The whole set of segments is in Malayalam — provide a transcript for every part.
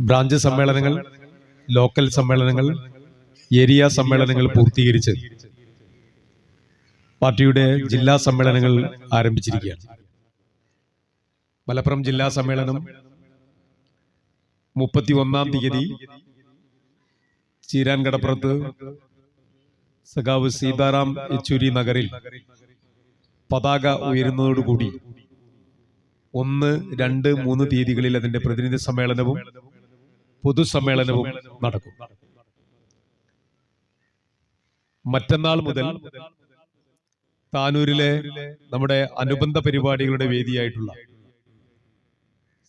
ബ്രാഞ്ച് സമ്മേളനങ്ങൾ ലോക്കൽ സമ്മേളനങ്ങൾ ഏരിയ സമ്മേളനങ്ങൾ പൂർത്തീകരിച്ച് പാർട്ടിയുടെ ജില്ലാ സമ്മേളനങ്ങൾ ആരംഭിച്ചിരിക്കുകയാണ്. മലപ്പുറം ജില്ലാ സമ്മേളനം മുപ്പത്തി ഒന്നാം തീയതി ചീരാൻകടപ്പുറത്ത് സഖാവ് സീതാറാം യെച്ചൂരി നഗറിൽ പതാക ഉയരുന്നതോടുകൂടി ഒന്ന് രണ്ട് മൂന്ന് തീയതികളിൽ അതിന്റെ പ്രതിനിധി സമ്മേളനവും പൊതുസമ്മേളനവും നടക്കും. മറ്റന്നാൾ മുതൽ താനൂരിലെ നമ്മുടെ അനുബന്ധ പരിപാടികളുടെ വേദിയായിട്ടുള്ള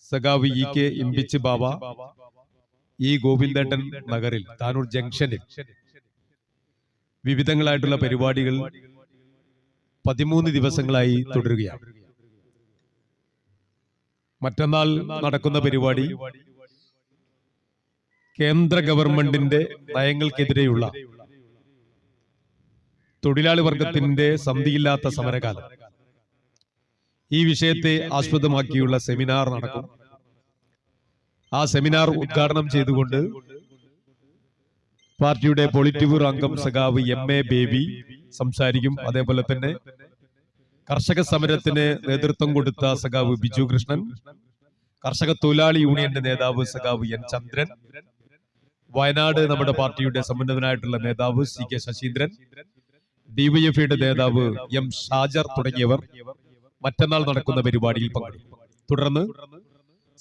സഖാവ് ഇ കെ ഇമ്പിച്ച് ബാബ ഈ ഗോവിന്ദേട്ടൻ നഗറിൽ താനൂർ ജംഗ്ഷനിൽ വിവിധങ്ങളായിട്ടുള്ള പരിപാടികൾ പതിമൂന്ന് ദിവസങ്ങളായി തുടരുകയാണ്. മറ്റന്നാൾ നടക്കുന്ന പരിപാടി കേന്ദ്ര ഗവൺമെന്റിന്റെ നയങ്ങൾക്കെതിരെയുള്ള തൊഴിലാളി വർഗത്തിന്റെ സന്ധിയില്ലാത്ത സമരകാലം. ഈ വിഷയത്തെ ആസ്പദമാക്കിയുള്ള സെമിനാർ നടക്കും. ആ സെമിനാർ ഉദ്ഘാടനം ചെയ്തുകൊണ്ട് പാർട്ടിയുടെ പൊളിറ്റ് ബ്യൂറോ അംഗം സഖാവ് എം എ ബേബി സംസാരിക്കും. അതേപോലെ തന്നെ കർഷക സമരത്തിന് നേതൃത്വം കൊടുത്ത സഖാവ് ബിജു കൃഷ്ണൻ കർഷക തൊഴിലാളി യൂണിയന്റെ നേതാവ് സഖാവ് എൻ ചന്ദ്രൻ വയനാട് നമ്മുടെ പാർട്ടിയുടെ സമുന്നതനായിട്ടുള്ള നേതാവ് സി കെ ശശീന്ദ്രൻ ഡിവൈഎഫ്ഐയുടെ നേതാവ് എം ഷാജർ തുടങ്ങിയവർ മറ്റന്നാൾ നടക്കുന്ന പരിപാടിയിൽ പങ്കെടുക്കും. തുടർന്ന്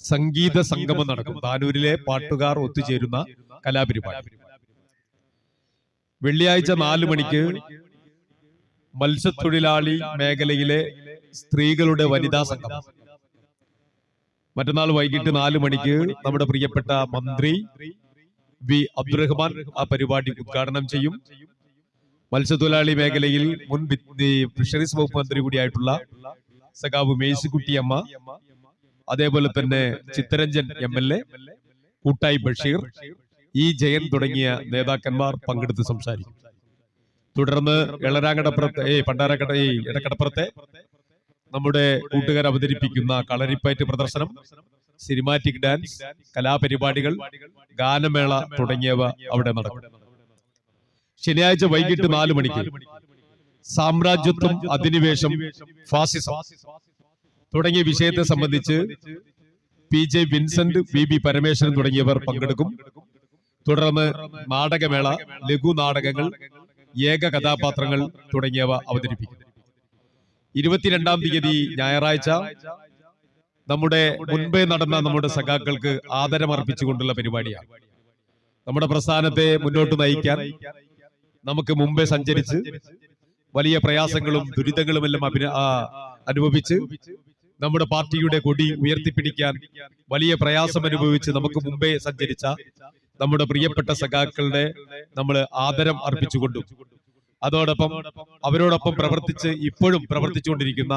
സംഗീത സംഗമം നടക്കും. താനൂരിലെ പാട്ടുകാർ ഒത്തുചേരുന്ന കലാപരിപാടി. വെള്ളിയാഴ്ച നാലു മണിക്ക് മത്സ്യത്തൊഴിലാളി മേഖലയിലെ സ്ത്രീകളുടെ വനിതാ സംഘം മറ്റന്നാൾ വൈകിട്ട് നാലു മണിക്ക് നമ്മുടെ പ്രിയപ്പെട്ട മന്ത്രി വി അബ്ദുറഹ്മാൻ ആ പരിപാടി ഉദ്ഘാടനം ചെയ്യും. മത്സ്യത്തൊഴിലാളി മേഖലയിൽ മുൻ ഫിഷറീസ് വകുപ്പ് മന്ത്രി കൂടിയായിട്ടുള്ള സഖാവ് മേഴ്സിക്കുട്ടിയമ്മ അതേപോലെ തന്നെ ചിത്തരഞ്ജൻ എം എൽ എ കൂട്ടായി ബഷീർ ഇ ജയൻ തുടങ്ങിയ നേതാക്കന്മാർ പങ്കെടുത്ത് സംസാരിക്കും. തുടർന്ന് എളരാങ്കടപ്പുറത്തെ ഏ പണ്ടാരക്കട ഈ ഇടക്കടപ്പുറത്തെ നമ്മുടെ കൂട്ടുകാർ അവതരിപ്പിക്കുന്ന കളരിപ്പയറ്റ് പ്രദർശനം സിനിമാറ്റിക് ഡാൻസ് കലാപരിപാടികൾ ഗാനമേള തുടങ്ങിയവ അവിടെ നടക്കും. ശനിയാഴ്ച വൈകിട്ട് നാലു മണിക്ക് സാമ്രാജ്യത്വം അധിനിവേശം ഫാസിസം തുടങ്ങിയ വിഷയത്തെ സംബന്ധിച്ച് P J Vincent V B Parameswaran തുടങ്ങിയവർ പങ്കെടുക്കും. തുടർന്ന് നാടകമേള ലഘു നാടകങ്ങൾ ഏക കഥാപാത്രങ്ങൾ തുടങ്ങിയവ അവതരിപ്പിക്കും. ഇരുപത്തിരണ്ടാം തീയതി ഞായറാഴ്ച നമ്മുടെ മുൻപേ നടന്ന നമ്മുടെ സഖാക്കൾക്ക് ആദരമർപ്പിച്ചുകൊണ്ടുള്ള പരിപാടിയാണ്. നമ്മുടെ പ്രസ്ഥാനത്തെ മുന്നോട്ട് നയിക്കാൻ നമുക്ക് മുമ്പേ സഞ്ചരിച്ച് വലിയ പ്രയാസങ്ങളും ദുരിതങ്ങളും എല്ലാം അഭിന അനുഭവിച്ച് നമ്മുടെ പാർട്ടിയുടെ കൊടി ഉയർത്തിപ്പിടിക്കാൻ വലിയ പ്രയാസം അനുഭവിച്ച് നമുക്ക് മുമ്പേ സഞ്ചരിച്ച നമ്മുടെ പ്രിയപ്പെട്ട സഖാക്കളുടെ നമ്മൾ ആദരം അർപ്പിച്ചുകൊണ്ടും അതോടൊപ്പം അവരോടൊപ്പം പ്രവർത്തിച്ച് ഇപ്പോഴും പ്രവർത്തിച്ചുകൊണ്ടിരിക്കുന്ന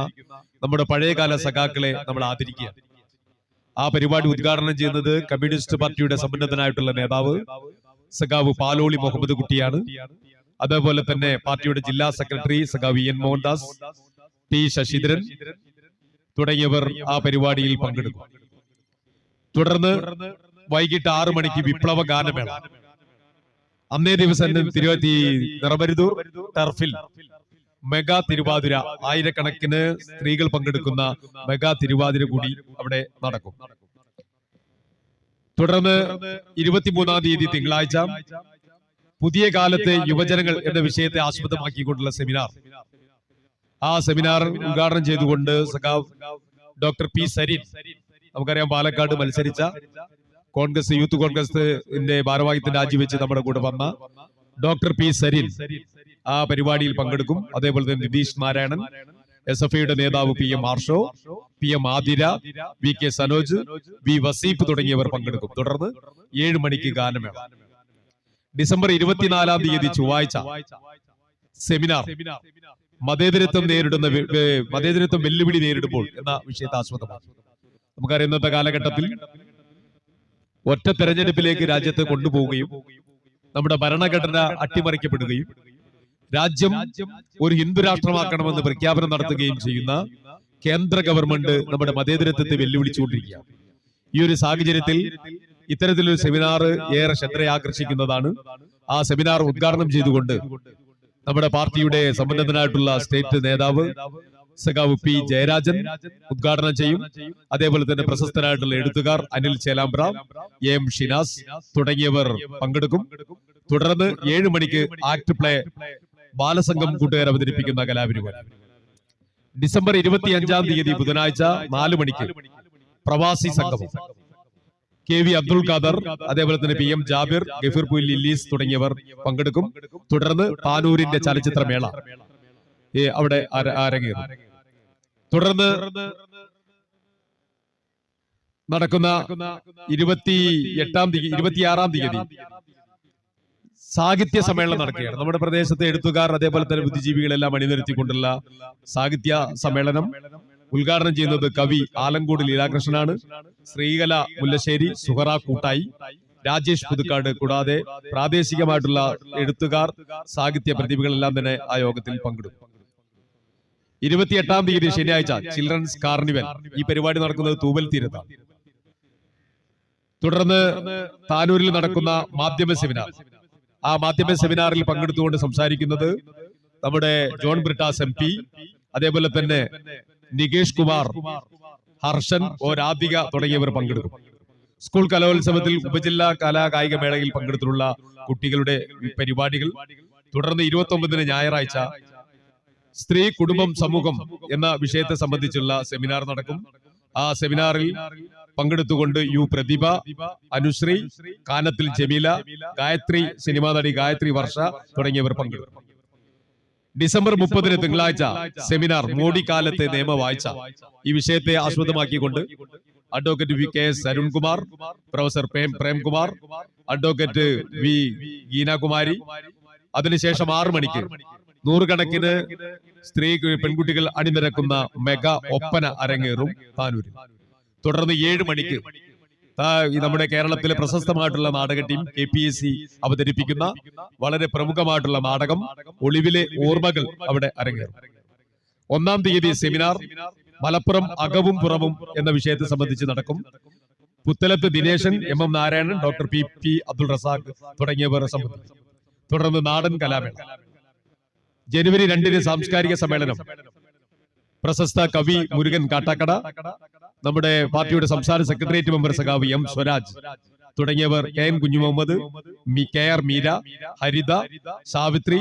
നമ്മുടെ പഴയകാല സഖാക്കളെ നമ്മൾ ആദരിക്കുക. ആ പരിപാടി ഉദ്ഘാടനം ചെയ്യുന്നത് കമ്മ്യൂണിസ്റ്റ് പാർട്ടിയുടെ സമ്പന്നതനായിട്ടുള്ള നേതാവ് സഖാവ് പാലോളി മുഹമ്മദ് കുട്ടിയാണ്. അതേപോലെ തന്നെ പാർട്ടിയുടെ ജില്ലാ സെക്രട്ടറി സഖാവ് എൻ മോഹൻദാസ് ടി ശശിധരൻ തുടങ്ങിയവർ ആ പരിപാടിയിൽ പങ്കെടുക്കും. തുടർന്ന് വൈകിട്ട് ആറു മണിക്ക് വിപ്ലവ ഗാനമേള അന്നേ ദിവസം തിരുവത്തി നിറമരുതൂർ ടർഫിൽ മെഗാ തിരുവാതിര ആയിരക്കണക്കിന് സ്ത്രീകൾ പങ്കെടുക്കുന്ന മെഗാ തിരുവാതിര കൂടി അവിടെ നടക്കും. തുടർന്ന് ഇരുപത്തിമൂന്നാം തീയതി തിങ്കളാഴ്ച പുതിയ കാലത്തെ യുവജനങ്ങൾ എന്ന വിഷയത്തെ ആസ്പദമാക്കിക്കൊണ്ടുള്ള സെമിനാർ. ആ സെമിനാർ ഉദ്ഘാടനം ചെയ്തുകൊണ്ട് സഖാവ് ഡോക്ടർ പി സരിൻ നമുക്കറിയാം പാലക്കാട് മത്സരിച്ച കോൺഗ്രസ് യൂത്ത് കോൺഗ്രസിന്റെ ഭാരവാഹിത്വം രാജിവെച്ച് നമ്മുടെ കൂടെ വന്ന ഡോക്ടർ പി സരിൻ ആ പരിപാടിയിൽ പങ്കെടുക്കും. അതേപോലെ തന്നെ നിതീഷ് നാരായണൻ എസ് എഫ് ഐയുടെ നേതാവ് P M Arsho P M Athira V K Sanoj V Vaseef തുടങ്ങിയവർ പങ്കെടുക്കും. തുടർന്ന് ഏഴ് മണിക്ക് ഗാനമേള. ഡിസംബർ ഇരുപത്തിനാലാം തീയതി ചൊവ്വാഴ്ച സെമിനാർ. മതേതരത്വം നേരിടുന്ന മതേതരത്വം വെല്ലുവിളി നേരിടുമ്പോൾ എന്ന വിഷയത്തെ ആസ്പദമാണ് നമുക്കറിയാം ഇന്നത്തെ കാലഘട്ടത്തിൽ ഒറ്റ തെരഞ്ഞെടുപ്പിലേക്ക് രാജ്യത്ത് കൊണ്ടുപോവുകയും നമ്മുടെ ഭരണഘടന അട്ടിമറിക്കപ്പെടുകയും രാജ്യം ഒരു ഹിന്ദു രാഷ്ട്രമാക്കണമെന്ന് പ്രഖ്യാപനം നടത്തുകയും ചെയ്യുന്ന കേന്ദ്ര ഗവൺമെന്റ് നമ്മുടെ മതേതരത്വത്തെ വെല്ലുവിളിച്ചുകൊണ്ടിരിക്കുകയാണ്. ഈ ഒരു സാഹചര്യത്തിൽ ഇത്തരത്തിലൊരു സെമിനാർ ഏറെ ശ്രദ്ധയാകർഷിക്കുന്നതാണ് ആ സെമിനാർ ഉദ്ഘാടനം ചെയ്തുകൊണ്ട് നമ്മുടെ പാർട്ടിയുടെ സമ്പന്നതനായിട്ടുള്ള സ്റ്റേറ്റ് നേതാവ് സഖാവ് പി. ജയരാജൻ ഉദ്ഘാടനം ചെയ്യും. അതേപോലെ തന്നെ പ്രശസ്തരായിട്ടുള്ള എഴുത്തുകാർ അനിൽ ചേലാമ്പ്ര എം ഷിനാസ് തുടങ്ങിയവർ പങ്കെടുക്കും. തുടർന്ന് ഏഴ് മണിക്ക് ആക്ട് പ്ലേ ബാലസംഘം കൂട്ടുകാർ അവതരിപ്പിക്കുന്ന കലാപരിപാടി. ഡിസംബർ ഇരുപത്തി അഞ്ചാം തീയതി ബുധനാഴ്ച നാല് മണിക്ക് പ്രവാസി സംഗമം. കെ വി അബ്ദുൾ ഖാദർ അതേപോലെ തന്നെ പി എം ജാബിർ ഗഫീർ പുൽ ഇല്ലീസ് തുടങ്ങിയവർ പങ്കെടുക്കും. തുടർന്ന് പാനൂരിന്റെ ചലച്ചിത്രമേള. അവിടെ അര- അരങ്ങേറും തുടർന്ന് നടക്കുന്ന ഇരുപത്തി എട്ടാം തീയതി ഇരുപത്തിയാറാം തീയതി സാഹിത്യ സമ്മേളനം നടക്കുകയാണ്. നമ്മുടെ പ്രദേശത്തെ എഴുത്തുകാർ അതേപോലെ തന്നെ ബുദ്ധിജീവികളെല്ലാം അണിനിരത്തിക്കൊണ്ടുള്ള സാഹിത്യ സമ്മേളനം ഉദ്ഘാടനം ചെയ്യുന്നത് കവി ആലങ്കോട് ലീലാകൃഷ്ണനാണ്. ശ്രീകല മുല്ലശ്ശേരി സുഹറ കൂട്ടായി രാജേഷ് പുതുക്കാട് കൂടാതെ പ്രാദേശികമായിട്ടുള്ള എഴുത്തുകാർ സാഹിത്യ പ്രതിഭകളെല്ലാം തന്നെ ആ യോഗത്തിൽ പങ്കെടുക്കും. ഇരുപത്തിയെട്ടാം തീയതി ശനിയാഴ്ച ചിൽഡ്രൻസ് കാർണിവൽ ഈ പരിപാടി നടക്കുന്നത് തൂവൽ തീരത്താണ്. തുടർന്ന് താനൂരിൽ നടക്കുന്ന മാധ്യമ സെമിനാർ. ആ മാധ്യമ സെമിനാറിൽ പങ്കെടുത്തുകൊണ്ട് സംസാരിക്കുന്നത് നമ്മുടെ ജോൺ ബ്രിട്ടാസ് എം പി അതേപോലെ തന്നെ നികേഷ് കുമാർ ഹർഷൻ ഒ രാധിക തുടങ്ങിയവർ പങ്കെടുക്കും. സ്കൂൾ കലോത്സവത്തിൽ ഉപജില്ലാ കലാ കായിക മേളയിൽ പങ്കെടുത്തിട്ടുള്ള കുട്ടികളുടെ പരിപാടികൾ. തുടർന്ന് ഇരുപത്തി ഒമ്പതിന് ഞായറാഴ്ച സ്ത്രീ കുടുംബം സമൂഹം എന്ന വിഷയത്തെ സംബന്ധിച്ചുള്ള സെമിനാർ നടക്കും. ആ സെമിനാറിൽ പങ്കെടുത്തുകൊണ്ട് യു പ്രതിഭ അനുശ്രീ കാനത്തിൽ ജമീല ഗായത്രി സിനിമാ നടി ഗായത്രി വർഷ തുടങ്ങിയവർ പങ്കെടുക്കും. ഡിസംബർ മുപ്പതിന് തിങ്കളാഴ്ച സെമിനാർ മോഡി കാലത്തെ നിയമ വായിച്ച ഈ വിഷയത്തെ ആസ്പദമാക്കിക്കൊണ്ട് advocate V K S Arunkumar professor Prem Premkumar advocate V Geenakumari. അതിനുശേഷം ആറു മണിക്ക് നൂറുകണക്കിന് സ്ത്രീ പെൺകുട്ടികൾ അണിനിരക്കുന്ന മെഗാ ഒപ്പന അരങ്ങേറും താനൂരിൽ. തുടർന്ന് ഏഴ് മണിക്ക് നമ്മുടെ കേരളത്തിലെ പ്രശസ്തമായിട്ടുള്ള നാടക team K P S C അവതരിപ്പിക്കുന്ന വളരെ പ്രമുഖമായിട്ടുള്ള നാടകം ഒളിവിലെ ഓർമ്മകൾ അവിടെ അരങ്ങേറും. ഒന്നാം തീയതി സെമിനാർ മലപ്പുറം അകവും പുറവും എന്ന വിഷയത്തെ സംബന്ധിച്ച് നടക്കും. Puthalath Dineshan M. M. Narayanan doctor P. P. Abdul Razak തുടങ്ങിയവർ സംബന്ധിച്ചു തുടർന്ന് നാടൻ കലാമേള. ജനുവരി രണ്ടിന് സാംസ്കാരിക സമ്മേളനം. പ്രശസ്ത കവി മുരുകൻ കാട്ടാക്കട നമ്മുടെ പാർട്ടിയുടെ സംസ്ഥാന സെക്രട്ടേറിയറ്റ് മെമ്പർ സഖാവ് എം സ്വരാജ് തുടങ്ങിയവർ K M Kunhu Muhammad K R Meera Haritha Savithri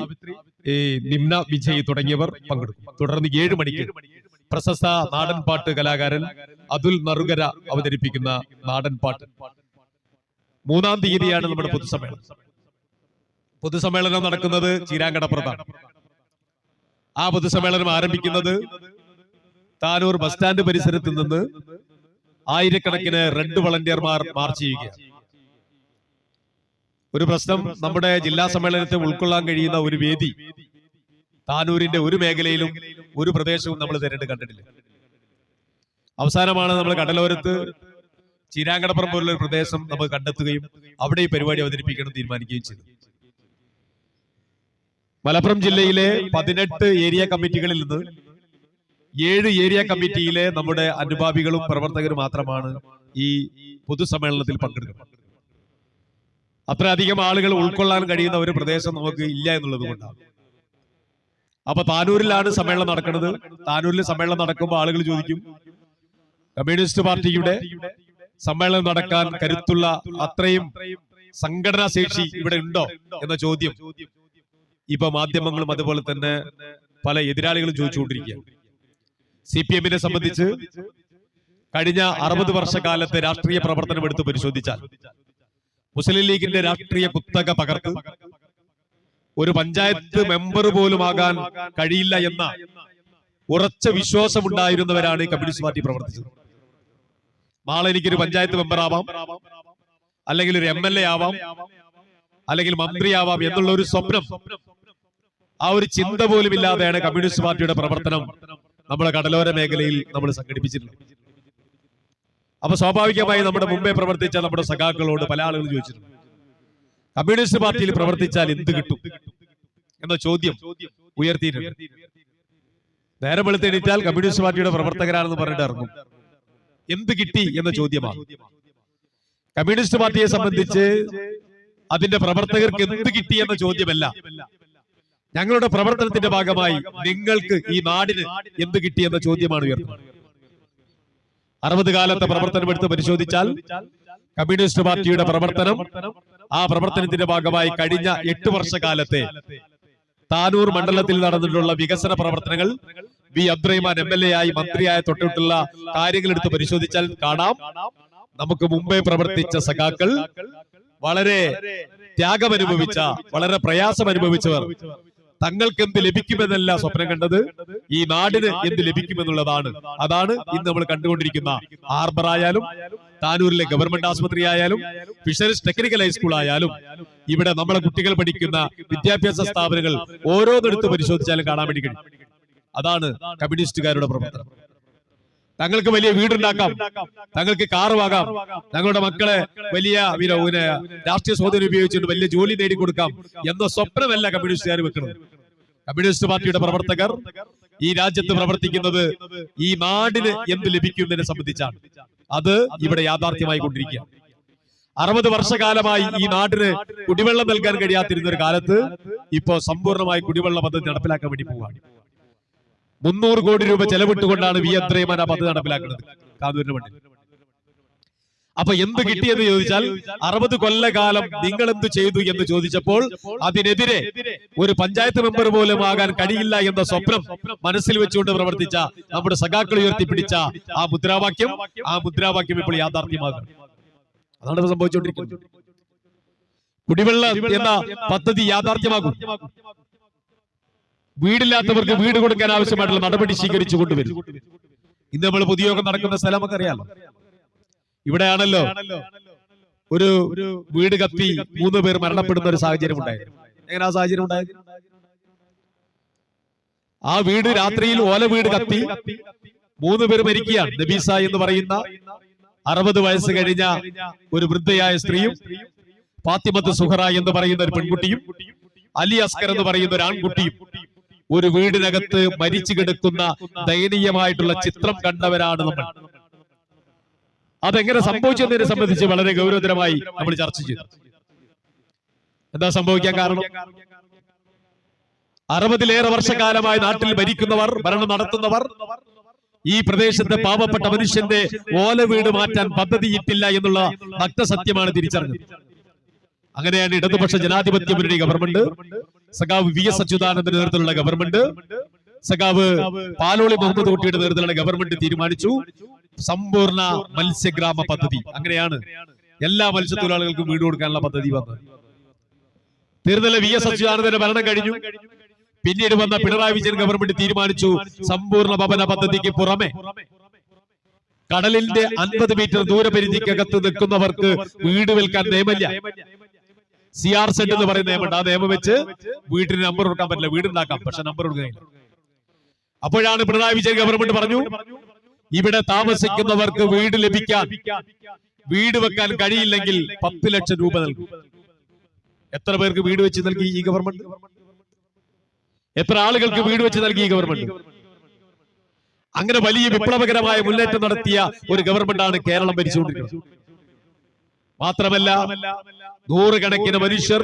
Nimna Vijay തുടങ്ങിയവർ പങ്കെടുക്കും. തുടർന്ന് ഏഴ് മണിക്ക് പ്രശസ്ത നാടൻ പാട്ട് കലാകാരൻ അതുൽ നറുകര അവതരിപ്പിക്കുന്ന നാടൻ പാട്ട്. മൂന്നാം തീയതിയാണ് നമ്മുടെ പൊതുസമ്മേളനം. പൊതുസമ്മേളനം നടക്കുന്നത് ചീരാങ്കടപ്പുറത്താണ് ആ പൊതുസമ്മേളനം ആരംഭിക്കുന്നത് താനൂർ ബസ് സ്റ്റാൻഡ് പരിസരത്ത് നിന്ന് ആയിരക്കണക്കിന് റെഡ് വളണ്ടിയർമാർ മാർച്ച് ചെയ്യുകയാണ്. ഒരു പ്രശ്നം നമ്മുടെ ജില്ലാ സമ്മേളനത്തെ ഉൾക്കൊള്ളാൻ കഴിയുന്ന ഒരു വേദി താനൂരിന്റെ ഒരു മേഖലയിലും ഒരു പ്രദേശവും നമ്മൾ തിരഞ്ഞെടുത്ത് കണ്ടിട്ടില്ല. അവസാനമാണ് നമ്മൾ കടലോരത്ത് ചീരാങ്കടപ്പുറം പോലുള്ള ഒരു പ്രദേശം നമ്മൾ കണ്ടെത്തുകയും അവിടെ ഈ പരിപാടി അവതരിപ്പിക്കണം തീരുമാനിക്കുകയും ചെയ്തു. മലപ്പുറം ജില്ലയിലെ പതിനെട്ട് ഏരിയ കമ്മിറ്റികളിൽ നിന്ന് ഏഴ് ഏരിയ കമ്മിറ്റിയിലെ നമ്മുടെ അനുഭാവികളും പ്രവർത്തകരും മാത്രമാണ് ഈ പൊതുസമ്മേളനത്തിൽ പങ്കെടുക്കുന്നത്. അത്രയധികം ആളുകൾ ഉൾക്കൊള്ളാൻ കഴിയുന്ന ഒരു പ്രദേശം നമുക്ക് ഇല്ല എന്നുള്ളത് കൊണ്ടാണ്. അപ്പൊ താനൂരിലാണ് സമ്മേളനം നടക്കുന്നത്. താനൂരിൽ സമ്മേളനം നടക്കുമ്പോൾ ആളുകൾ ചോദിക്കും കമ്മ്യൂണിസ്റ്റ് പാർട്ടിയുടെ സമ്മേളനം നടക്കാൻ കരുത്തുള്ള അത്രയും സംഘടനാ ശേഷി ഇവിടെ ഉണ്ടോ? എന്ന ചോദ്യം. ഇപ്പൊ മാധ്യമങ്ങളും അതുപോലെ തന്നെ പല എതിരാളികളും ചോദിച്ചുകൊണ്ടിരിക്കുകയാണ്. സി പി എമ്മിനെ സംബന്ധിച്ച് കഴിഞ്ഞ അറുപത് വർഷക്കാലത്തെ രാഷ്ട്രീയ പ്രവർത്തനം എടുത്ത് പരിശോധിച്ചാൽ മുസ്ലിം ലീഗിന്റെ രാഷ്ട്രീയ കുത്തക പകർത്ത് ഒരു പഞ്ചായത്ത് മെമ്പർ പോലും ആകാൻ കഴിയില്ല എന്ന ഉറച്ച വിശ്വാസമുണ്ടായിരുന്നവരാണ് കമ്മ്യൂണിസ്റ്റ് പാർട്ടി പ്രവർത്തിച്ചത്. നാളെ എനിക്കൊരു പഞ്ചായത്ത് മെമ്പർ ആവാം അല്ലെങ്കിൽ ഒരു എം എൽ എ ആവാം അല്ലെങ്കിൽ മന്ത്രിയാവാം എന്നുള്ള ഒരു സ്വപ്നം ആ ഒരു ചിന്ത പോലും ഇല്ലാതെയാണ് കമ്മ്യൂണിസ്റ്റ് പാർട്ടിയുടെ പ്രവർത്തനം നമ്മുടെ കടലോര മേഖലയിൽ നമ്മൾ സംഘടിപ്പിച്ചിട്ടുള്ളത് അപ്പൊ സ്വാഭാവികമായി നമ്മുടെ മുമ്പേ പ്രവർത്തിച്ച നമ്മുടെ സഖാക്കളോട് പല ആളുകളും ചോദിച്ചിട്ടുണ്ട്. കമ്മ്യൂണിസ്റ്റ് പാർട്ടിയിൽ പ്രവർത്തിച്ചാൽ എന്ത് കിട്ടും എന്ന ചോദ്യം ഉയർത്തിയിട്ടുണ്ട്. നേരം വെളുത്തെണീറ്റാൽ കമ്മ്യൂണിസ്റ്റ് പാർട്ടിയുടെ പ്രവർത്തകരാണെന്ന് പറഞ്ഞിട്ട് ഇറങ്ങും. എന്ത് കിട്ടി എന്ന ചോദ്യമാണ്. കമ്മ്യൂണിസ്റ്റ് പാർട്ടിയെ സംബന്ധിച്ച് അതിന്റെ പ്രവർത്തകർക്ക് എന്ത് കിട്ടി എന്ന ചോദ്യമല്ല. ഞങ്ങളുടെ പ്രവർത്തനത്തിന്റെ ഭാഗമായി നിങ്ങൾക്ക് ഈ നാടിന് എന്ത് കിട്ടിയെന്ന ചോദ്യമാണ് ഉയർന്നത്. അറുപത് കാലത്തെ പ്രവർത്തനം എടുത്ത് പരിശോധിച്ചാൽ കമ്മ്യൂണിസ്റ്റ് പാർട്ടിയുടെ പ്രവർത്തനം ആ പ്രവർത്തനത്തിന്റെ ഭാഗമായി കഴിഞ്ഞ എട്ട് വർഷക്കാലത്തെ താനൂർ മണ്ഡലത്തിൽ നടന്നിട്ടുള്ള വികസന പ്രവർത്തനങ്ങൾ V Abdurahiman M L A ആയി മന്ത്രിയായ തൊട്ടിട്ടുള്ള കാര്യങ്ങൾ എടുത്ത് പരിശോധിച്ചാൽ കാണാം. നമുക്ക് മുമ്പേ പ്രവർത്തിച്ച സഖാക്കൾ വളരെ ത്യാഗമനുഭവിച്ച വളരെ പ്രയാസം അനുഭവിച്ചവർ. തങ്ങൾക്ക് എന്ത് ലഭിക്കുമെന്നല്ല സ്വപ്നം കണ്ടത്? ഈ നാടിന് എന്ത് ലഭിക്കുമെന്നുള്ളതാണ്. അതാണ് ഇന്ന് നമ്മൾ കണ്ടുകൊണ്ടിരിക്കുന്ന ഹാർബർ ആയാലും താനൂരിലെ ഗവൺമെന്റ് ആശുപത്രി ആയാലും ഫിഷറീസ് ടെക്നിക്കൽ ഹൈസ്കൂൾ ആയാലും ഇവിടെ നമ്മളെ കുട്ടികൾ പഠിക്കുന്ന വിദ്യാഭ്യാസ സ്ഥാപനങ്ങൾ ഓരോന്നെടുത്ത് പരിശോധിച്ചാലും കാണാൻ വേണ്ടി കഴിയും അതാണ് കമ്മ്യൂണിസ്റ്റുകാരുടെ പ്രവർത്തനം. തങ്ങൾക്ക് വലിയ വീടുണ്ടാക്കാം. തങ്ങൾക്ക് കാറ് വാങ്ങാം. തങ്ങളുടെ മക്കളെ വലിയ പിന്നെ രാഷ്ട്രീയ സ്വാധീനം ഉപയോഗിച്ചുകൊണ്ട് വലിയ ജോലി നേടിക്കൊടുക്കാം എന്ന സ്വപ്നമല്ല കമ്മ്യൂണിസ്റ്റുകാർ വെക്കുന്നത്. കമ്മ്യൂണിസ്റ്റ് പാർട്ടിയുടെ പ്രവർത്തകർ ഈ രാജ്യത്ത് പ്രവർത്തിക്കുന്നത് ഈ നാടിന് എന്ത് ലഭിക്കുന്നതിനെ സംബന്ധിച്ചാണ്. അത് ഇവിടെ യാഥാർത്ഥ്യമായി കൊണ്ടിരിക്കുക. അറുപത് വർഷകാലമായി ഈ നാടിന് കുടിവെള്ളം നൽകാൻ കഴിയാത്തിരുന്ന ഒരു കാലത്ത് ഇപ്പോ സമ്പൂർണമായി കുടിവെള്ള പദ്ധതി നടപ്പിലാക്കാൻ വേണ്ടി പോവുകയാണ്. മുന്നൂറ് കോടി രൂപ ചെലവിട്ടുകൊണ്ടാണ് വി അത്രയുമാൻ ആ പദ്ധതി നടപ്പിലാക്കുന്നത്. കാതൂരിന് വേണ്ടി. അപ്പൊ എന്ത് കിട്ടിയെന്ന് ചോദിച്ചാൽ അറുപത് കൊല്ലകാലം നിങ്ങൾ എന്ത് ചെയ്തു എന്ന് ചോദിച്ചപ്പോൾ അതിനെതിരെ ഒരു പഞ്ചായത്ത് മെമ്പർ പോലും ആകാൻ കഴിയില്ല എന്ന സ്വപ്നം മനസ്സിൽ വെച്ചുകൊണ്ട് പ്രവർത്തിച്ച നമ്മുടെ സഖാക്കൾ ഉയർത്തിപ്പിടിച്ച ആ മുദ്രാവാക്യം ആ മുദ്രാവാക്യം ഇപ്പോൾ യാഥാർത്ഥ്യമാകും. അതാണ് സംഭവിച്ചുകൊണ്ടിരിക്കുന്നത്. കുടിവെള്ള എന്ന പദ്ധതി യാഥാർത്ഥ്യമാകും. വീടില്ലാത്തവർക്ക് വീട് കൊടുക്കാൻ ആവശ്യമായിട്ടുള്ള നടപടി സ്വീകരിച്ചു കൊണ്ടുവരും. ഇന്ന് നമ്മൾ പൊതുയോഗം നടക്കുന്ന സ്ഥലം അറിയാമോ ഇവിടെയാണല്ലോ ഒരു വീട് കത്തി മൂന്ന് പേർ മരണപ്പെടുന്ന ഒരു സാഹചര്യം ഉണ്ടായിരുന്നു എങ്ങനെ ആ സാഹചര്യം ഉണ്ടായത്? ആ വീട് രാത്രിയിൽ ഓല വീട് കത്തി മൂന്ന് പേർ മരിക്കുകയാണ്. നബീസ എന്ന് പറയുന്ന അറുപത് വയസ്സ് കഴിഞ്ഞ ഒരു വൃദ്ധയായ സ്ത്രീയും ഫാത്തിമത്ത് സുഹറ എന്ന് പറയുന്ന ഒരു പെൺകുട്ടിയും അലി അസ്കർ എന്ന് പറയുന്ന ഒരു ആൺകുട്ടിയും ഒരു വീടിനകത്ത് മരിച്ചു കിടക്കുന്ന ദയനീയമായിട്ടുള്ള ചിത്രം കണ്ടവരാണ് നമ്മൾ. അതെങ്ങനെ സംഭവിച്ചതിനെ സംബന്ധിച്ച് വളരെ ഗൗരവതരമായി നമ്മൾ ചർച്ച ചെയ്തു. എന്താ സംഭവിക്കാൻ കാരണം? അറുപതിലേറെ വർഷക്കാലമായി നാട്ടിൽ ഭരിക്കുന്നവർ ഭരണം നടത്തുന്നവർ ഈ പ്രദേശത്തെ പാവപ്പെട്ട മനുഷ്യന്റെ ഓല വീട് മാറ്റാൻ പദ്ധതിയിട്ടില്ല എന്നുള്ള ഭക്തസത്യമാണ് തിരിച്ചറിഞ്ഞത്. അങ്ങനെയാണ് ഇടതുപക്ഷ ജനാധിപത്യ മുന്നണി ഗവൺമെന്റ് സഖാവ് വി എസ് അച്യുതാനന്ദന്റെ നേതൃത്വത്തിലുള്ള ഗവൺമെന്റ്. സഖാവ് പാലോളി മുഹമ്മദ് കുട്ടിയുടെ നേതൃത്വത്തിലുള്ള ഗവൺമെന്റ് തീരുമാനിച്ചു. സമ്പൂർണ മത്സ്യഗ്രാമ പദ്ധതി. അങ്ങനെയാണ് എല്ലാ മത്സ്യത്തൊഴിലാളികൾക്കും വീട് കൊടുക്കാനുള്ള പദ്ധതി വന്നത്. തീർന്നല്ല വി എസ് അച്യുതാനന്ദന്റെ ഭരണം കഴിഞ്ഞു. പിന്നീട് വന്ന പിണറായി വിജയൻ ഗവൺമെന്റ് തീരുമാനിച്ചു. സമ്പൂർണ ഭവന പദ്ധതിക്ക് പുറമെ കടലിന്റെ അൻപത് മീറ്റർ ദൂരപരിധിക്കകത്ത് നിൽക്കുന്നവർക്ക് വീട് വിൽക്കാൻ നിയമമില്ല സി ആർ സെറ്റ് എന്ന് പറയുന്ന നിയമമുണ്ട് ആ നിയമം വെച്ച് വീട്ടിന് നമ്പർ കൊടുക്കാൻ പറ്റില്ല. വീടുണ്ടാക്കാം. പക്ഷെ നമ്പർ കൊടുക്കുന്നില്ല അപ്പോഴാണ് പിണറായി വിജയൻ ഗവൺമെന്റ് പറഞ്ഞു ഇവിടെ താമസിക്കുന്നവർക്ക് വീട് ലഭിക്കാൻ വീട് വെക്കാൻ കഴിയില്ലെങ്കിൽ പത്ത് ലക്ഷം രൂപ നൽകും. എത്ര പേർക്ക് വീട് വെച്ച് നൽകി ഈ ഗവൺമെന്റ് എത്ര ആളുകൾക്ക് വീട് വെച്ച് നൽകി ഈ ഗവൺമെന്റ് അങ്ങനെ വലിയ വിപ്ലവകരമായ മുന്നേറ്റം നടത്തിയ ഒരു ഗവൺമെന്റാണ് കേരളം ഭരിച്ചുകൊണ്ടിരിക്കുന്നത്. മാത്രമല്ല നൂറുകണക്കിന് മനുഷ്യർ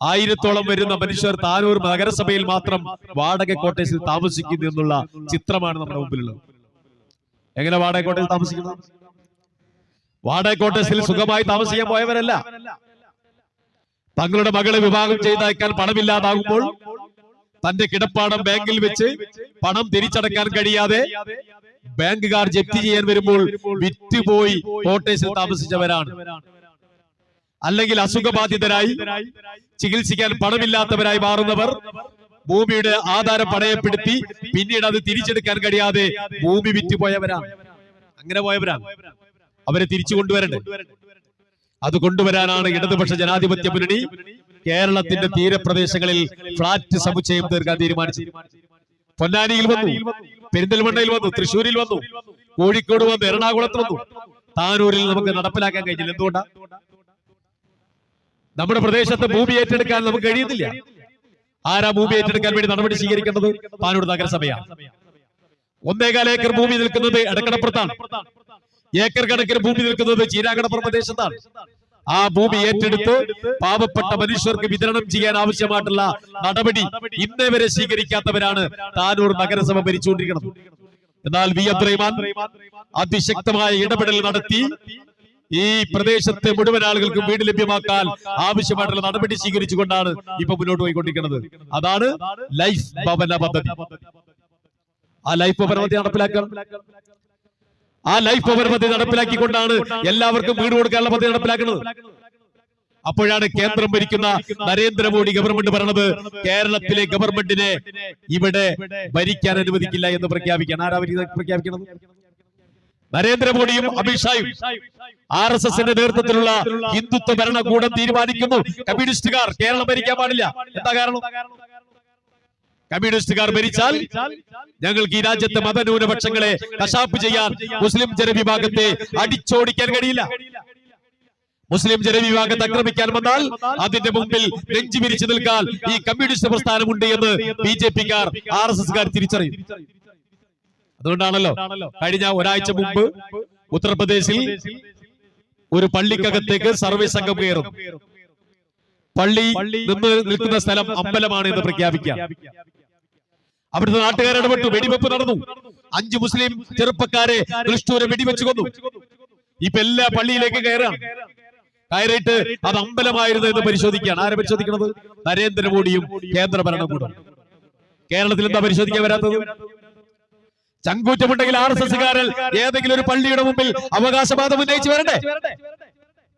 ആയിരത്തോളം വരുന്ന മനുഷ്യർ താനൂർ നഗരസഭയിൽ മാത്രം വാടക കോട്ടേഴ്സിൽ താമസിക്കുന്നു എന്നുള്ള ചിത്രമാണ് നമ്മുടെ മുമ്പിലുള്ളത്. എങ്ങനെ വാടക കോട്ടേഴ്സിൽ താമസിക്കുന്നത് വാടക കോട്ടേഴ്സിൽ സുഖമായി താമസിക്കാൻ പോയവരല്ല. തങ്ങളുടെ മകളെ വിവാഹം ചെയ്തയക്കാൻ പണമില്ലാതാകുമ്പോൾ തന്റെ കിടപ്പാടം ബാങ്കിൽ വെച്ച് പണം തിരിച്ചടക്കാൻ കഴിയാതെ ബാങ്കുകാർ ജപ്തി ചെയ്യാൻ വരുമ്പോൾ വിറ്റുപോയി കോട്ടേഴ്സിൽ താമസിച്ചവരാണ്. അല്ലെങ്കിൽ അസുഖബാധിതരായി ചികിത്സിക്കാൻ പണമില്ലാത്തവരായി മാറുന്നവർ ഭൂമിയുടെ ആധാരം പണയപ്പെടുത്തി പിന്നീട് അത് തിരിച്ചെടുക്കാൻ കഴിയാതെ ഭൂമി വിറ്റുപോയവരാണ് അങ്ങനെ പോയവരാണ് അവരെ തിരിച്ചു കൊണ്ടുവരണ്ടേ. അത് കൊണ്ടുവരാനാണ് ഇടതുപക്ഷ ജനാധിപത്യ മുന്നണി കേരളത്തിന്റെ തീരപ്രദേശങ്ങളിൽ ഫ്ളാറ്റ് സമുച്ചയം തീർക്കാൻ തീരുമാനിച്ചു. പൊന്നാനിയിൽ വന്നു. പെരിന്തൽമണ്ണയിൽ വന്നു. തൃശ്ശൂരിൽ വന്നു. കോഴിക്കോട് വന്നു. എറണാകുളത്ത് വന്നു. താനൂരിൽ നമുക്ക് നടപ്പിലാക്കാൻ കഴിഞ്ഞില്ല. എന്തുകൊണ്ടാ? നമ്മുടെ പ്രദേശത്ത് ഭൂമി ഏറ്റെടുക്കാൻ നമുക്ക് കഴിയുന്നില്ല ആരാ ഭൂമി ഏറ്റെടുക്കാൻ വേണ്ടി നടപടി സ്വീകരിക്കേണ്ടത്? പാനൂർ നഗരസഭയാണ് ഒന്നേകാല ഏക്കർ ഭൂമി നിൽക്കുന്നത് എടക്കടപ്പുറത്താണ്. ഏക്കർ കണക്കിന് ഭൂമി നിൽക്കുന്നത് ചീരാകടപ്പുറം പ്രദേശത്താണ്. ആ ഭൂമി ഏറ്റെടുത്ത് പാവപ്പെട്ട മനുഷ്യർക്ക് വിതരണം ചെയ്യാൻ ആവശ്യമായിട്ടുള്ള നടപടി ഇന്നേ വരെ സ്വീകരിക്കാത്തവരാണ് താനൂർ നഗരസഭ ഭരിച്ചുകൊണ്ടിരിക്കുന്നത്. എന്നാൽ വി അബ്ദുറഹിമാൻ അതിശക്തമായ ഇടപെടൽ നടത്തി ഈ പ്രദേശത്തെ മുഴുവൻ ആളുകൾക്കും വീട് ലഭ്യമാക്കാൻ ആവശ്യമായിട്ടുള്ള നടപടി സ്വീകരിച്ചുകൊണ്ടാണ് ഇപ്പൊ മുന്നോട്ട് പോയിക്കൊണ്ടിരിക്കുന്നത്. അതാണ് ലൈഫ് ഭവന പദ്ധതി. ആ ലൈഫ് ഭവന പദ്ധതി നടപ്പിലാക്കാൻ ആ ലൈഫ് ഭവന പദ്ധതി നടപ്പിലാക്കിക്കൊണ്ടാണ് എല്ലാവർക്കും വീട് കൊടുക്കാനുള്ള പദ്ധതി നടപ്പിലാക്കുന്നത്. അപ്പോഴാണ് കേന്ദ്രം ഭരിക്കുന്ന നരേന്ദ്രമോദി ഗവൺമെന്റ് പറഞ്ഞത് കേരളത്തിലെ ഗവൺമെന്റിനെ ഇവിടെ ഭരിക്കാൻ അനുവദിക്കില്ല എന്ന് പ്രഖ്യാപിക്കാൻ ആരാ പ്രഖ്യാപിക്കണം പ്രഖ്യാപിക്കുന്നത് നരേന്ദ്രമോദിയും അമിത്ഷായും ആർ എസ് എസിന്റെ നേതൃത്വത്തിലുള്ള ഹിന്ദുത്വ ഭരണകൂടം തീരുമാനിക്കുന്നു. കമ്മ്യൂണിസ്റ്റുകാർ കേരളം ഭരിക്കാൻ പാടില്ല. എന്താ കാരണം? കമ്മ്യൂണിസ്റ്റുകാർ ഭരിച്ചാൽ ഞങ്ങൾക്ക് ഈ രാജ്യത്തെ മതന്യൂനപക്ഷങ്ങളെ കശാപ്പ് ചെയ്യാൻ മുസ്ലിം ജനവിഭാഗത്തെ അടിച്ചോടിക്കാൻ കഴിയില്ല. മുസ്ലിം ജനവിഭാഗത്തെ ആക്രമിക്കാൻ വന്നാൽ അതിന്റെ മുമ്പിൽ നെഞ്ചു വിരിച്ചു നിൽക്കാൻ ഈ കമ്മ്യൂണിസ്റ്റ് പ്രസ്ഥാനമുണ്ട് എന്ന് ബി ജെ പിക്കാർ ആർ എസ് എസ്കാർ തിരിച്ചറിയും. അതുകൊണ്ടാണല്ലോ കഴിഞ്ഞ ഒരാഴ്ച മുമ്പ് ഉത്തർപ്രദേശിൽ ഒരു പള്ളിക്കകത്തേക്ക് സർവീസ് സംഘം കയറും. പള്ളി നിന്ന് നിൽക്കുന്ന സ്ഥലം അമ്പലമാണ് എന്ന് പ്രഖ്യാപിക്കാം അവിടുത്തെ നാട്ടുകാർ ഇടപെട്ടു വെടിവെപ്പ് നടന്നു. അഞ്ച് മുസ്ലിം ചെറുപ്പക്കാരെ ദൃഷ്ടൂരെ വെടിവെച്ച് കൊന്നു ഇപ്പൊ എല്ലാ പള്ളിയിലേക്ക് കയറാം. കയറിയിട്ട് അത് അമ്പലമായിരുന്നു എന്ന് പരിശോധിക്കുകയാണ്. ആരെ പരിശോധിക്കുന്നത് നരേന്ദ്രമോദിയും കേന്ദ്ര ഭരണകൂടം കേരളത്തിൽ എന്താ പരിശോധിക്കാൻ വരാത്തത്? ചങ്കൂറ്റമുണ്ടെങ്കിൽ ആർ എസ് എസ്സുകാരൻ ഏതെങ്കിലും ഒരു പള്ളിയുടെ മുമ്പിൽ അവകാശവാദം ഉന്നയിച്ച് വരണ്ടേ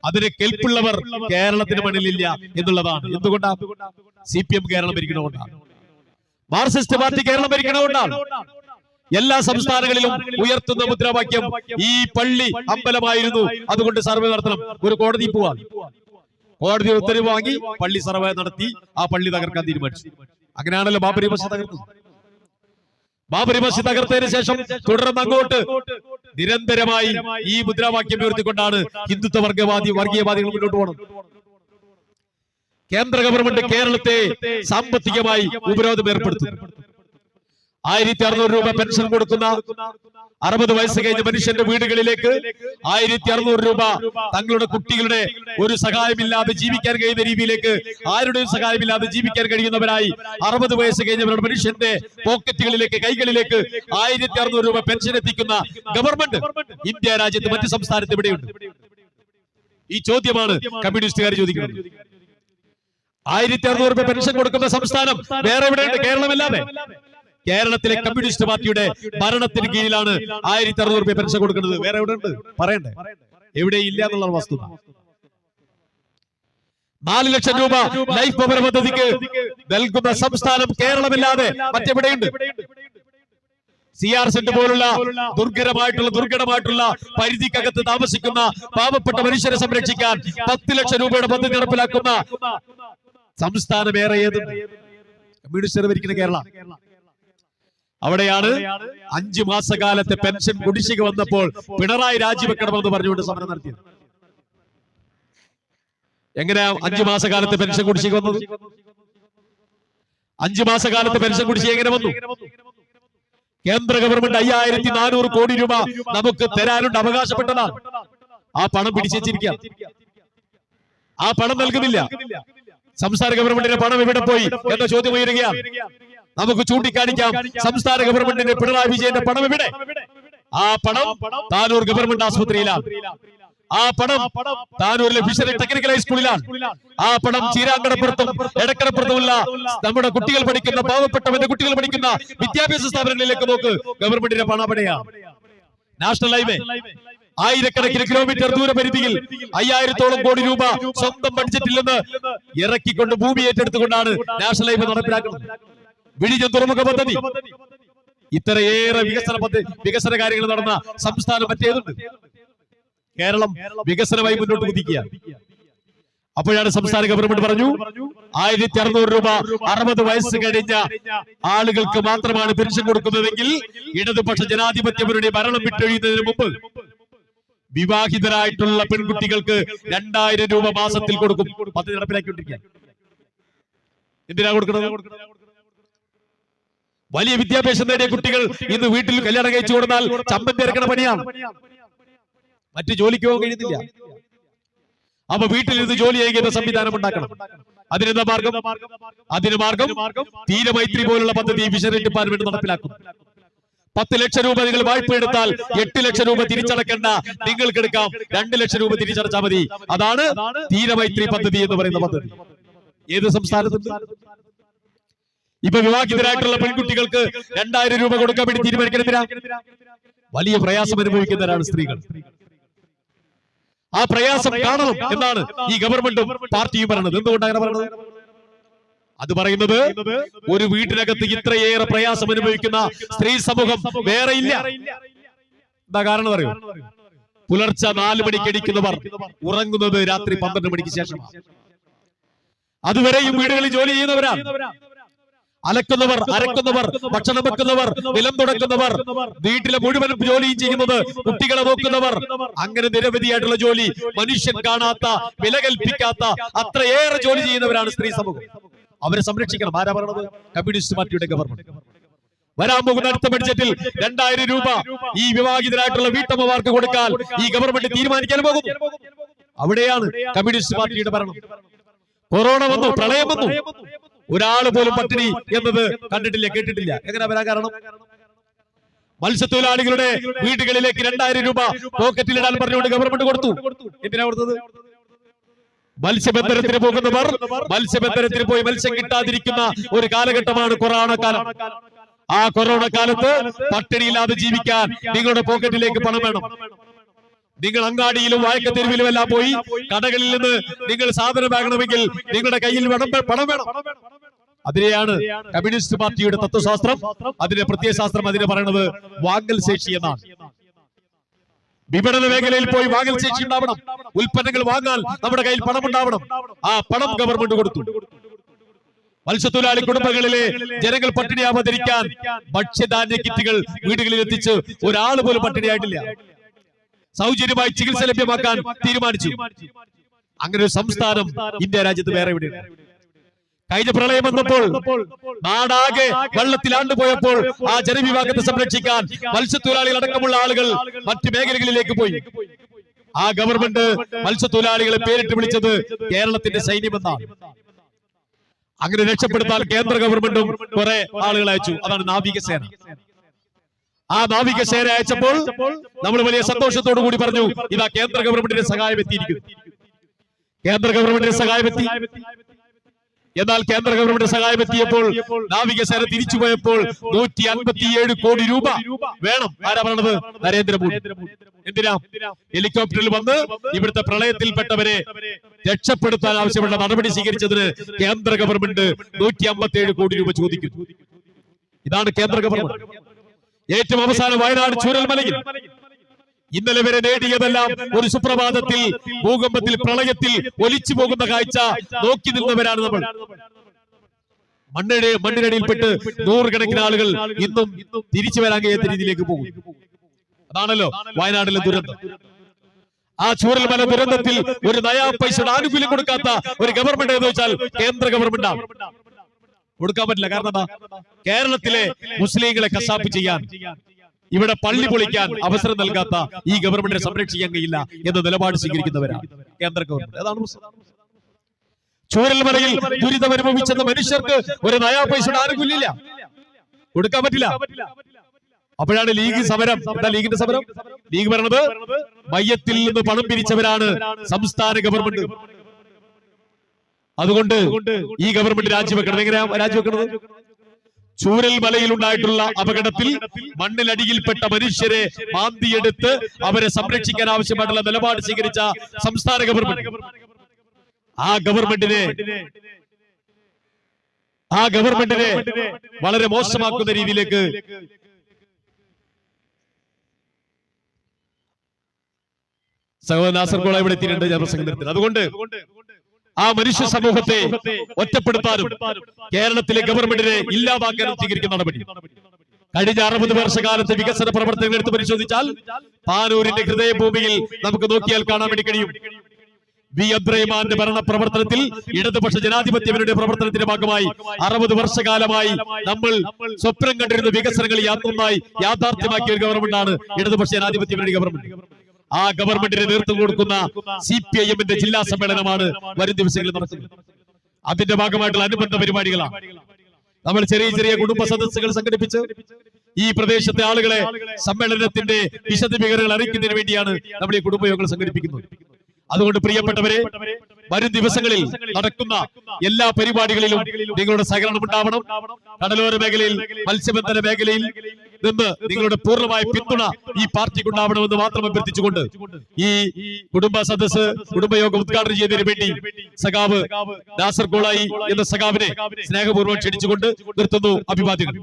അതിന് കെൽപ്പുള്ളവർ കേരളത്തിന് മണ്ണിലില്ല എന്നുള്ളതാണ്. എന്തുകൊണ്ടാണ് സി പി എം കേരളം ഭരിക്കണമുണ്ടാണ് മാർക്സിസ്റ്റ് പാർട്ടി കേരളം ഭരിക്കണമുണ്ടാണ് എല്ലാ സംസ്ഥാനങ്ങളിലും ഉയർത്തുന്ന മുദ്രാവാക്യം ഈ പള്ളി അമ്പലമായിരുന്നു. അതുകൊണ്ട് സർവേ നടത്തണം. ഒരു കോടതി പോവാൻ. കോടതി ഉത്തരവ് വാങ്ങി പള്ളി സർവേ നടത്തി ആ പള്ളി തകർക്കാൻ തീരുമാനിച്ചു. അങ്ങനെയാണല്ലോ ബാബരി മസ്ജിദ് തകർത്തത് ബാബരി മസ്ജിദ് തകർത്തതിന് ശേഷം തുടർന്ന് അങ്ങോട്ട് നിരന്തരമായി ഈ മുദ്രാവാക്യം ഉയർത്തിക്കൊണ്ടാണ് ഹിന്ദുത്വ വർഗവാദി വർഗീയവാദികൾ മുന്നോട്ട് പോകുന്നത് കേന്ദ്ര ഗവൺമെന്റ് കേരളത്തെ സാമ്പത്തികമായി ഉപരോധം ഏർപ്പെടുത്തും ആയിരത്തി അറുന്നൂറ് രൂപ പെൻഷൻ കൊടുക്കുന്ന അറുപത് വയസ്സ് കഴിഞ്ഞ മനുഷ്യന്റെ വീടുകളിലേക്ക് ആയിരത്തി അറുന്നൂറ് രൂപ തങ്ങളുടെ കുട്ടികളുടെ ഒരു സഹായമില്ലാതെ ജീവിക്കാൻ കഴിയുന്ന രീതിയിലേക്ക് ആരുടെയും സഹായമില്ലാതെ ജീവിക്കാൻ കഴിയുന്നവരായി അറുപത് വയസ്സ് കഴിഞ്ഞവരുടെ മനുഷ്യന്റെ പോക്കറ്റുകളിലേക്ക് കൈകളിലേക്ക് ആയിരത്തി അറുന്നൂറ് രൂപ പെൻഷൻ എത്തിക്കുന്ന ഗവൺമെന്റ് ഇന്ത്യ രാജ്യത്ത് മറ്റു സംസ്ഥാനത്ത് ഇവിടെയുണ്ട്. ഈ ചോദ്യമാണ് കമ്മ്യൂണിസ്റ്റുകാർ ചോദിക്കുന്നത്. ആയിരത്തി അറുന്നൂറ് രൂപ പെൻഷൻ കൊടുക്കുന്ന സംസ്ഥാനം വേറെ എവിടെയുണ്ട്? കേരളമല്ലാതെ. കേരളത്തിലെ കമ്മ്യൂണിസ്റ്റ് പാർട്ടിയുടെ ഭരണത്തിന് കീഴിലാണ് ആയിരത്തി അറുന്നൂറ് രൂപ പെൻഷൻ കൊടുക്കുന്നത്. വേറെ എവിടെ ഉണ്ട്? പറയണ്ടേ? എവിടെ ഇല്ല എന്നുള്ള വസ്തുത. നാല് ലക്ഷം രൂപ ലൈഫ് ഭവന പദ്ധതിക്ക് നൽകുന്ന സംസ്ഥാനം കേരളമില്ലാതെ മറ്റെവിടെയുണ്ട്? സി ആർ സെറ്റ് പോലുള്ള ദുർഘടമായിട്ടുള്ള ദുർഘടമായിട്ടുള്ള പരിധിക്കകത്ത് താമസിക്കുന്ന പാവപ്പെട്ട മനുഷ്യരെ സംരക്ഷിക്കാൻ പത്ത് ലക്ഷം രൂപയുടെ പദ്ധതി നടപ്പിലാക്കുന്ന സംസ്ഥാനം ഏറെ ഏത് കമ്മ്യൂണിസ്റ്റ് ഭരിക്കുന്ന കേരള. അവിടെയാണ് അഞ്ചു മാസകാലത്തെ പെൻഷൻ കുടിശ്ശിക വന്നപ്പോൾ പിണറായി രാജിവെക്കണമെന്ന് പറഞ്ഞുകൊണ്ട് സമരം നടത്തിയത്. എങ്ങനെയാ അഞ്ചു മാസകാലത്തെ പെൻഷൻ കുടിശ്ശിക വന്നത്? അഞ്ചു മാസകാലത്തെ പെൻഷൻ കുടിശ്ശിക എങ്ങനെ വന്നു? കേന്ദ്ര ഗവൺമെന്റ് അയ്യായിരത്തി നാനൂറ് കോടി രൂപ നമുക്ക് തരാനുണ്ട്. അവകാശപ്പെട്ടതാണ്. ആ പണം പിടിച്ചേച്ചിരിക്കാം ആ പണം നൽകുന്നില്ല. സംസ്ഥാന ഗവൺമെന്റിന്റെ പണം എവിടെ പോയി? എന്ന ചോദ്യം ഉയരുകയാണ്. നമുക്ക് ചൂണ്ടിക്കാണിക്കാം. സംസ്ഥാന ഗവൺമെന്റിന്റെ പിണറായി വിജയന്റെ പണം എവിടെ? ആ പണം താനൂർ ഗവൺമെന്റ് ആശുപത്രിയിലാണ്. ആ പണം താനൂരിലെ ഫിഷറി ടെക്നിക്കൽ ഹൈസ്കൂളിലാണ് ആ പണം ചീരാങ്കടപ്പുറത്തും എടക്കടപ്പുറത്തുമുള്ള നമ്മുടെ കുട്ടികൾ പഠിക്കുന്ന പാവപ്പെട്ടവന്റെ കുട്ടികൾ പഠിക്കുന്ന വിദ്യാഭ്യാസ സ്ഥാപനങ്ങളിലേക്ക് നോക്ക്. ഗവൺമെന്റിന്റെ പണം അവിടെയാണ് നാഷണൽ ഹൈവേ. ആയിരക്കണക്കിന് കിലോമീറ്റർ ദൂരപരിധിയിൽ അയ്യായിരത്തോളം കോടി രൂപ സ്വന്തം ബഡ്ജറ്റിൽ നിന്ന് ഇറക്കിക്കൊണ്ട് ഭൂമി ഏറ്റെടുത്തുകൊണ്ടാണ് നാഷണൽ ഹൈവേ നടപ്പിലാക്കുന്നത്. വിഴിഞ്ഞം തുറമുഖ പദ്ധതി. ഇത്രയേറെ വികസന പദ്ധതി വികസന കാര്യങ്ങൾ നടന്ന സംസ്ഥാനം മറ്റേതുണ്ട്. കേരളം വികസനമായി മുന്നോട്ട് കുതിക്കുക. അപ്പോഴാണ് സംസ്ഥാന ഗവൺമെന്റ് പറഞ്ഞു ആയിരത്തി അറുന്നൂറ് രൂപ അറുപത് വയസ്സ് കഴിഞ്ഞ ആളുകൾക്ക് മാത്രമാണ് പെൻഷൻ കൊടുക്കുന്നതെങ്കിൽ ഇടതുപക്ഷ ജനാധിപത്യപരുടെ ഭരണം വിട്ടൊഴിയുന്നതിന് മുമ്പ് വിവാഹിതരായിട്ടുള്ള പെൺകുട്ടികൾക്ക് രണ്ടായിരം രൂപ മാസത്തിൽ കൊടുക്കും. പദ്ധതി നടപ്പിലാക്കിക്കൊണ്ടിരിക്കുക എന്തിനാ കൊടുക്കുന്നത്? വലിയ വിദ്യാഭ്യാസം നേടിയ കുട്ടികൾ ഇന്ന് വീട്ടിൽ കല്യാണം കഴിച്ചു കൊടുത്താൽ ഇറക്കണ പണിയാണ് മറ്റു ജോലിക്ക് പോകാൻ കഴിയുന്നില്ല. അപ്പൊ വീട്ടിലിരുന്ന് ജോലി ചെയ്യുന്ന സംവിധാനം ഉണ്ടാക്കണം. അതിനെന്താ മാർഗം? അതിന് മാർഗം തീരമൈത്രി പോലുള്ള പദ്ധതി ഫിഷറി ഡിപ്പാർട്ട്മെന്റ് നടപ്പിലാക്കും. പത്ത് ലക്ഷം രൂപ നിങ്ങൾ വായ്പ എടുത്താൽ എട്ട് ലക്ഷം രൂപ തിരിച്ചടക്കേണ്ട. നിങ്ങൾക്ക് എടുക്കാം. രണ്ട് ലക്ഷം രൂപ തിരിച്ചടച്ചാൽ മതി. അതാണ് തീരമൈത്രി പദ്ധതി എന്ന് പറയുന്ന പദ്ധതി. ഏത് സംസ്ഥാനത്തുണ്ട്? ഇപ്പൊ വിവാഹിതരായിട്ടുള്ള പെൺകുട്ടികൾക്ക് രണ്ടായിരം രൂപ കൊടുക്കാൻ വേണ്ടി തീരുമാനിക്കണമെന്തിനാ വലിയ പ്രയാസം അനുഭവിക്കുന്നവരാണ് സ്ത്രീകൾ. ആ പ്രയാസം കാണണം എന്നാണ് ഈ ഗവൺമെന്റും പാർട്ടിയും പറയുന്നത്. എന്തുകൊണ്ടാണ് അങ്ങനെ പറയുന്നത്? അത് പറയുന്നത് ഒരു വീട്ടിനകത്ത് ഇത്രയേറെ പ്രയാസം അനുഭവിക്കുന്ന സ്ത്രീ സമൂഹം വേറെ ഇല്ല. എന്താ കാരണം അറിയോ? പുലർച്ചെ നാല് മണിക്ക് അടിക്കുന്നവർ ഉറങ്ങുന്നത് രാത്രി പന്ത്രണ്ട് മണിക്ക് ശേഷമാണ്. അതുവരെയും വീടുകളിൽ ജോലി ചെയ്യുന്നവരാണ്. അലക്കുന്നവർ അരക്കുന്നവർ ഭക്ഷണം വെക്കുന്നവർ നിലം തുടക്കുന്നവർ വീട്ടിലെ മുഴുവൻ ജോലിയും ചെയ്യുന്നത് കുട്ടികളെ നോക്കുന്നവർ. അങ്ങനെ നിരവധിയായിട്ടുള്ള ജോലി മനുഷ്യൻ കാണാത്ത വില കൽപ്പിക്കാത്ത അത്രയേറെ ജോലി ചെയ്യുന്നവരാണ് സ്ത്രീ സമൂഹം. അവരെ സംരക്ഷിക്കണം. ആരാ പറയണത്? കമ്മ്യൂണിസ്റ്റ് പാർട്ടിയുടെ ഗവൺമെന്റ് വരാൻ പോകുന്ന അടുത്ത ബഡ്ജറ്റിൽ രണ്ടായിരം രൂപ ഈ വിവാഹിതരായിട്ടുള്ള വീട്ടമ്മമാർക്ക് കൊടുക്കാൻ ഈ ഗവൺമെന്റ് തീരുമാനിക്കാൻ പോകും. അവിടെയാണ് കമ്മ്യൂണിസ്റ്റ് പാർട്ടിയുടെ ഭരണം. കൊറോണ വന്നു. പ്രളയം വന്നു. ഒരാൾ പോലും പട്ടിണി എന്നത് കണ്ടിട്ടില്ല കേട്ടിട്ടില്ല. എങ്ങനെ വരാൻ കാരണം? മത്സ്യത്തൊഴിലാളികളുടെ വീടുകളിലേക്ക് രണ്ടായിരം രൂപ പോക്കറ്റിൽ ഇടാൻ പറഞ്ഞുകൊണ്ട് ഗവൺമെന്റ് കൊടുത്തു. എന്തിനാ കൊടുത്തത്? മത്സ്യബന്ധനത്തിന് പോകുന്നവർ മത്സ്യബന്ധനത്തിന് പോയി മത്സ്യം കിട്ടാതിരിക്കുന്ന ഒരു കാലഘട്ടമാണ് കൊറോണ കാലം. ആ കൊറോണ കാലത്ത് പട്ടിണിയില്ലാതെ ജീവിക്കാൻ നിങ്ങളുടെ പോക്കറ്റിലേക്ക് പണം വേണം. നിങ്ങൾ അങ്ങാടിയിലും വായക്കത്തെരുവിലും എല്ലാം പോയി കടകളിൽ നിന്ന് നിങ്ങൾ സാധനം വാങ്ങണമെങ്കിൽ നിങ്ങളുടെ കയ്യിൽ വേണം പണം വേണം. അതിനെയാണ് കമ്മ്യൂണിസ്റ്റ് പാർട്ടിയുടെ തത്വശാസ്ത്രം. അതിന്റെ പ്രത്യയശാസ്ത്രം അതിനെ പറയുന്നത് വാങ്ങൽ ശേഷി എന്നാണ്. വിപണന മേഖലയിൽ പോയി വാങ്ങൽ ശേഷി ഉണ്ടാവണം. ഉൽപ്പന്നങ്ങൾ വാങ്ങാൻ നമ്മുടെ കയ്യിൽ പണം ഉണ്ടാവണം. ആ പണം ഗവൺമെന്റ് കൊടുത്തു. മത്സ്യത്തൊഴിലാളി കുടുംബങ്ങളിലെ ജനങ്ങൾ പട്ടിണിയാവാതിരിക്കാൻ ഭക്ഷ്യധാന്യ കിറ്റുകൾ വീടുകളിൽ എത്തിച്ച് ഒരാൾ പോലും പട്ടിണിയായിട്ടില്ല. സൗജന്യമായി ചികിത്സ ലഭ്യമാക്കാൻ തീരുമാനിച്ചു. അങ്ങനെ ഒരു സംസ്ഥാനം ഇന്ത്യ രാജ്യത്ത് വേറെ എവിടെ കഴിഞ്ഞ പ്രളയം വന്നപ്പോൾ നാടാകെ വെള്ളത്തിൽ ആണ്ടുപോയപ്പോൾ ആ ജനവിഭാഗത്തെ സംരക്ഷിക്കാൻ മത്സ്യത്തൊഴിലാളികൾ അടക്കമുള്ള ആളുകൾ മറ്റു മേഖലകളിലേക്ക് പോയി. ആ ഗവൺമെന്റ് മത്സ്യത്തൊഴിലാളികളെ പേരിട്ട് വിളിച്ചത് കേരളത്തിന്റെ സൈന്യമെന്നാണ്. അങ്ങനെ രക്ഷപ്പെടുത്താൻ കേന്ദ്ര ഗവൺമെന്റും കുറെ ആളുകൾ അയച്ചു. അതാണ് നാവികസേന. ആ നാവിക സേന അയച്ചപ്പോൾ നമ്മൾ വലിയ സന്തോഷത്തോടു കൂടി പറഞ്ഞു ഇതാ കേന്ദ്ര ഗവൺമെന്റിന്റെ സഹായം എത്തിയിരിക്കുന്നു കേന്ദ്ര ഗവൺമെന്റിന്റെ സഹായം എത്തി എന്നാൽ കേന്ദ്ര ഗവൺമെന്റ് സഹായം എത്തിയപ്പോൾ നാവികസേന തിരിച്ചുപോയപ്പോൾ നൂറ്റി അൻപത്തിയേഴ് കോടി രൂപ വേണം. ആരാ പറയണത് നരേന്ദ്രമോദി. എന്തിനാ? ഹെലികോപ്റ്ററിൽ വന്ന് ഇവിടുത്തെ പ്രളയത്തിൽപ്പെട്ടവരെ രക്ഷപ്പെടുത്താൻ ആവശ്യമുള്ള നടപടി സ്വീകരിച്ചതിന് കേന്ദ്ര ഗവൺമെന്റ് നൂറ്റി അമ്പത്തിയേഴ് കോടി രൂപ ചോദിക്കുന്നു. ഇതാണ് കേന്ദ്ര ഗവൺമെന്റ്. ഏറ്റവും അവസാനം വയനാട് ചൂരൽമലയിൽ ഇന്നലെ വരെ നേടിയതെല്ലാം ഒരു സുപ്രഭാതത്തിൽ ഭൂകമ്പത്തിൽ പ്രളയത്തിൽ ഒലിച്ചു പോകുന്ന കാഴ്ച നോക്കി നിന്നവരാണ് നമ്മൾ. മണ്ണിടെ മണ്ണിനടിയിൽപ്പെട്ട് നൂറുകണക്കിന് ആളുകൾ ഇന്നും തിരിച്ചു വരാൻ കഴിയാത്ത രീതിയിലേക്ക് പോകും അതാണല്ലോ വയനാട്ടിലെ ദുരന്തം. ആ ചൂരൽമല ദുരന്തത്തിൽ ഒരു നയാ പൈസയുടെ ആനുകൂല്യം കൊടുക്കാത്ത ഒരു ഗവൺമെന്റ് എന്ന് വെച്ചാൽ കേന്ദ്ര ഗവൺമെന്റ് ആണ് കൊടുക്കാൻ പറ്റില്ല. കാരണം എന്താ? കേരളത്തിലെ മുസ്ലിങ്ങളെ കസാപ്പ് ചെയ്യാൻ ഇവിടെ പള്ളി പൊളിക്കാൻ അവസരം നൽകാത്ത ഈ ഗവൺമെന്റിനെ സംരക്ഷിക്കാൻ കഴിയില്ല എന്ന നിലപാട് സ്വീകരിക്കുന്നവരാണ് കേന്ദ്ര ഗവൺമെന്റ് അതാണ്. ചൂരൽമലയിൽ ദുരിതം അനുഭവിച്ചെന്ന മനുഷ്യർക്ക് ഒരു നയാ പൈസയുടെ ആരോഗ്യമില്ല കൊടുക്കാൻ പറ്റില്ല. അപ്പോഴാണ് ലീഗ് സമരം. എന്താ ലീഗിന്റെ സമരം? ലീഗ് പറഞ്ഞത് മയ്യത്തിൽ നിന്ന് പണം പിരിച്ചവരാണ് സംസ്ഥാന ഗവൺമെന്റ്. അതുകൊണ്ട് ഈ ഗവൺമെന്റ് രാജിവെക്കണം. എങ്ങനെയാ രാജിവെക്കണത്? ചൂരൽ മലയിൽ ഉണ്ടായിട്ടുള്ള അപകടത്തിൽ മണ്ണിലടിയിൽപ്പെട്ട മനുഷ്യരെ മാന്തിയെടുത്ത് അവരെ സംരക്ഷിക്കാൻ ആവശ്യമായിട്ടുള്ള നിലപാട് സ്വീകരിച്ച സംസ്ഥാന ഗവൺമെന്റ് ആ ഗവൺമെന്റിനെ ആ ഗവൺമെന്റിനെ വളരെ മോശമാക്കുന്ന രീതിയിലേക്ക് സഹോദരൻ നാസർ ഇവിടെ എത്തിയിട്ടുണ്ട്. ഞാൻ പ്രസംഗം അതുകൊണ്ട് ആ മനുഷ്യ സമൂഹത്തെ ഒറ്റപ്പെടുത്താനും കേരളത്തിലെ ഗവൺമെന്റിനെ ഇല്ലാതാക്കാനും സ്വീകരിക്കുന്ന നടപടി. കഴിഞ്ഞ അറുപത് വർഷകാലത്തെ വികസന പ്രവർത്തനങ്ങൾ എടുത്ത് പരിശോധിച്ചാൽ പാനൂരിന്റെ ഹൃദയഭൂമിയിൽ നമുക്ക് നോക്കിയാൽ കാണാൻ വേണ്ടി കഴിയും വി അബ്രഹിമാന്റെ ഭരണ പ്രവർത്തനത്തിൽ ഇടതുപക്ഷ ജനാധിപത്യവരുടെ പ്രവർത്തനത്തിന്റെ ഭാഗമായി അറുപത് വർഷകാലമായി നമ്മൾ സ്വപ്നം കണ്ടിരുന്ന വികസനങ്ങൾ യാതൊന്നായി യാഥാർത്ഥ്യമാക്കിയ ഒരു ഗവൺമെന്റാണ് ഇടതുപക്ഷ ജനാധിപത്യവരുടെ ഗവൺമെന്റ്. ആ ഗവൺമെന്റിന് നേതൃത്വം കൊടുക്കുന്ന സി പി ഐ എമ്മിന്റെ ജില്ലാ സമ്മേളനമാണ് വരും ദിവസങ്ങളിൽ നടക്കുന്നത്. അതിന്റെ ഭാഗമായിട്ടുള്ള അനുബന്ധ പരിപാടികളാണ് നമ്മൾ ചെറിയ ചെറിയ കുടുംബ സദസ്സുകൾ സംഘടിപ്പിച്ച് ഈ പ്രദേശത്തെ ആളുകളെ സമ്മേളനത്തിന്റെ വിശദവിവരങ്ങൾ അറിയിക്കുന്നതിന് വേണ്ടിയാണ് നമ്മൾ ഈ കുടുംബയോഗങ്ങൾ സംഘടിപ്പിക്കുന്നത്. അതുകൊണ്ട് പ്രിയപ്പെട്ടവരെ വരും ദിവസങ്ങളിൽ നടക്കുന്ന എല്ലാ പരിപാടികളിലും നിങ്ങളുടെ സഹകരണം ഉണ്ടാവണം. കടലോര മേഖലയിൽ മത്സ്യബന്ധന മേഖലയിൽ നിന്ന് നിങ്ങളുടെ പൂർണമായ പിന്തുണ ഈ പാർട്ടിക്ക് ഉണ്ടാവണമെന്ന് മാത്രം അഭ്യർത്ഥിച്ചുകൊണ്ട് ഈ കുടുംബ സദസ് കുടുംബയോഗം ഉദ്ഘാടനം ചെയ്തതിനു വേണ്ടി സഖാവ് ദാസർ കോളായി എന്ന സഖാവിനെ സ്നേഹപൂർവം ക്ഷണിച്ചുകൊണ്ട് നിർത്തുന്നു. അഭിവാദ്യങ്ങൾ.